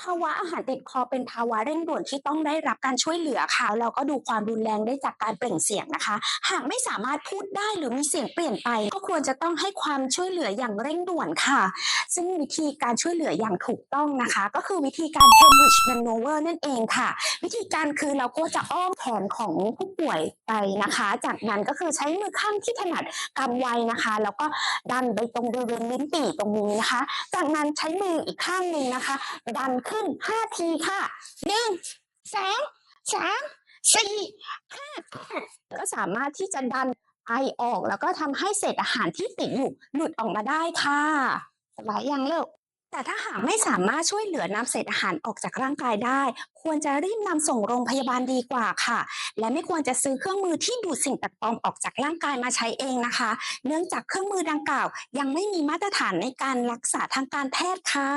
ภาวะอาหารติดคอเป็นภาวะเร่งด่วนที่ต้องได้รับการช่วยเหลือค่ะแล้วก็ดูความรุนแรงได้จากการเปล่งเสียงนะคะ หากไม่สามารถพูดได้หรือมีเสียงเปลี่ยนไป ก็ควรจะต้องให้ความช่วยเหลืออย่างเร่งด่วนค่ะ ซึ่งวิธีการช่วยเหลืออย่างถูกต้องนะคะ ก็คือวิธีการ Cambridge Maneuver นั่นเองค่ะ วิธีการคือเราก็จะอ้อมแขนของผู้ป่วยไปนะคะ จากนั้นก็คือใช้มือข้างที่ถนัดกำไว้นะคะ แล้วก็ดันไปตรงบริเวณลิ้นปี่ตรงนี้นะคะ จากนั้นใช้มืออีกข้างหนึ่งนะคะดันขึ้น 5 ทีค่ะหนึ่งสองสามสี่ห้าก็สามารถที่จะดันไอออกแล้วก็ทำให้เศษอาหารที่ติดอยู่หลุดออกมาได้ค่ะสบายยังเลิกแต่ถ้าหากไม่สามารถช่วยเหลือนำเศษอาหารออกจากร่างกายได้ ควรจะรีบนำส่งโรงพยาบาลดีกว่าค่ะ และไม่ควรจะซื้อเครื่องมือที่ดูดสิ่งแปลกปลอมออกจากร่างกายมาใช้เองนะคะ เนื่องจากเครื่องมือดังกล่าว ยังไม่มีมาตรฐานในการรักษาทางการแพทย์ค่ะ